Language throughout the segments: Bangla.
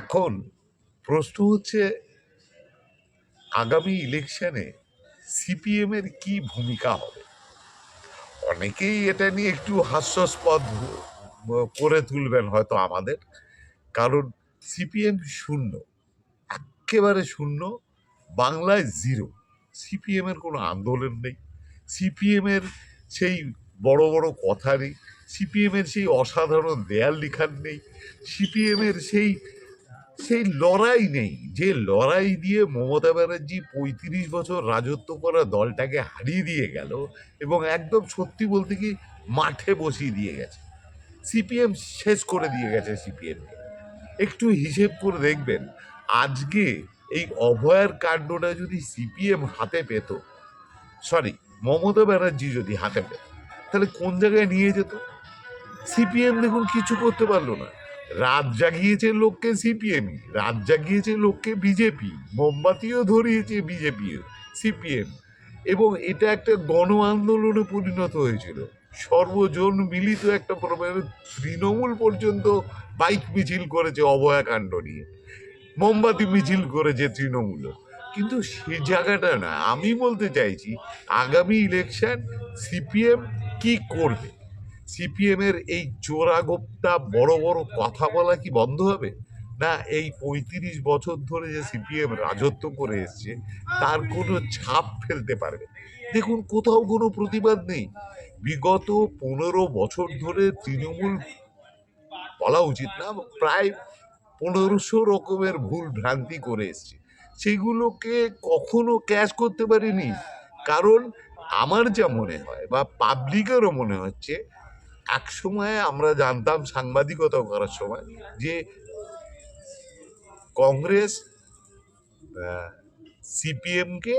এখন প্রশ্ন হচ্ছে, আগামী ইলেকশনে সিপিএম এর কি ভূমিকা হবে? অনেকেই এটা নিয়ে একটু হাস্যাস্পদ করে তুলবেন হয়তো আমাদের। কারণ সিপিএম শূন্য, একেবারে শূন্য, বাংলায় জিরো সিপিএম এর কোনো আন্দোলন নেই। সিপিএম এর সেই বড় বড় কথা নেই। সিপিএম এর সেই অসাধারণ দেয়াল লিখান নেই। সিপিএম এর সেই সেই লড়াই নেই। যে লড়াই দিয়ে মমতা ব্যানার্জি পঁয়ত্রিশ বছর রাজত্ব করা দলটাকে হারিয়ে দিয়ে গেল এবং একদম সত্যি বলতে কি মাঠে বসিয়ে দিয়ে গেছে। সিপিএম শেষ করে দিয়ে গেছে সিপিএমকে। একটু হিসেব করে দেখবেন, আজকে এই অভয়ার কাণ্ডটা যদি সিপিএম হাতে পেত, সরি, মমতা ব্যানার্জি যদি হাতে পেত, তাহলে কোন জায়গায় নিয়ে যেত? সিপিএম দেখুন কিছু করতে পারল না। রাত জাগিয়েছে লোককে সিপিএম রাত জাগিয়েছে লোককে বিজেপি, মোমবাতিও ধরিয়েছে বিজেপি, সিপিএম। এবং এটা একটা গণ আন্দোলনে পরিণত হয়েছিল। সর্বজন মিলিত একটা তৃণমূল পর্যন্ত বাইক মিছিল করেছে অভয়াকাণ্ড নিয়ে। মোমবাতি মিছিল করেছে তৃণমূল। কিন্তু সে জায়গাটা না, আমি বলতে চাইছি, আগামী ইলেকশন সিপিএম কি করবে? সিপিএম এর এই চোরাগোপ্তা বড় বড় কথা বলা কি বন্ধ হবে? না, এই পঁয়ত্রিশ বছর ধরে যে সিপিএম রাজত্ব করে এসছে, তার কোনো ছাপ ফেলতে পারবে দেখুন, কোথাও কোনো প্রতিবাদ নেই। বিগত পনেরো বছর ধরে তৃণমূল বলা উচিত না, প্রায় পনেরোশো রকমের ভুল ভ্রান্তি করে এসছে। সেগুলোকে কখনো ক্যাশ করতে পারিনি। কারণ আমার যা মনে হয় বা পাবলিকেরও মনে হচ্ছে এক সময় আমরা জানতাম সাংবাদিকতা করার সময় যে কংগ্রেস সিপিএমকে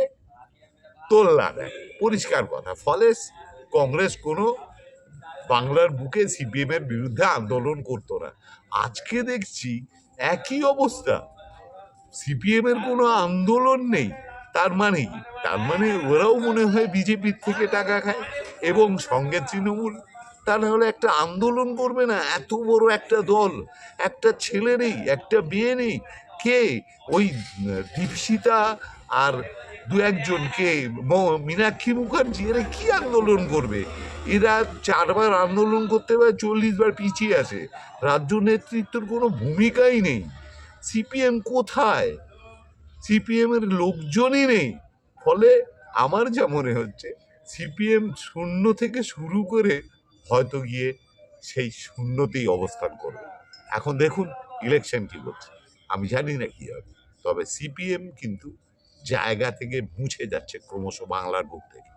তোল্লা দেয়। পরিষ্কার কথা। ফলে কংগ্রেস কোনো বাংলার বুকে সিপিএম এর বিরুদ্ধে আন্দোলন করতো না। আজকে দেখছি একই অবস্থা। সিপিএম এর কোনো আন্দোলন নেই। তার মানে তার মানে ওরাও মনে হয় বিজেপির থেকে টাকা খায় এবং সঙ্গে তৃণমূল তা নাহলে একটা আন্দোলন করবে না? এত বড় একটা দল, একটা ছেলে নেই, একটা মেয়ে নেই। কে? ওই দীপশিতা আর দু একজন কে ম- মীনাক্ষী মুখার্জি, এরা কী আন্দোলন করবে? এরা চারবার আন্দোলন করতে পারে চল্লিশ বার পিছিয়ে আছে। রাজ্য নেতৃত্বের কোনো ভূমিকাই নেই। সিপিএম কোথায়? সিপিএম এর লোকজনই নেই। ফলে আমার যা মনে হচ্ছে, সিপিএম শূন্য থেকে শুরু করে হয়তো গিয়ে সেই শূন্যতেই অবস্থান করবে। এখন দেখুন ইলেকশন কি করছে। আমি জানি না কি হবে। তবে সিপিএম কিন্তু জায়গা থেকে মুছে যাচ্ছে ক্রমশ বাংলার বুক থেকে।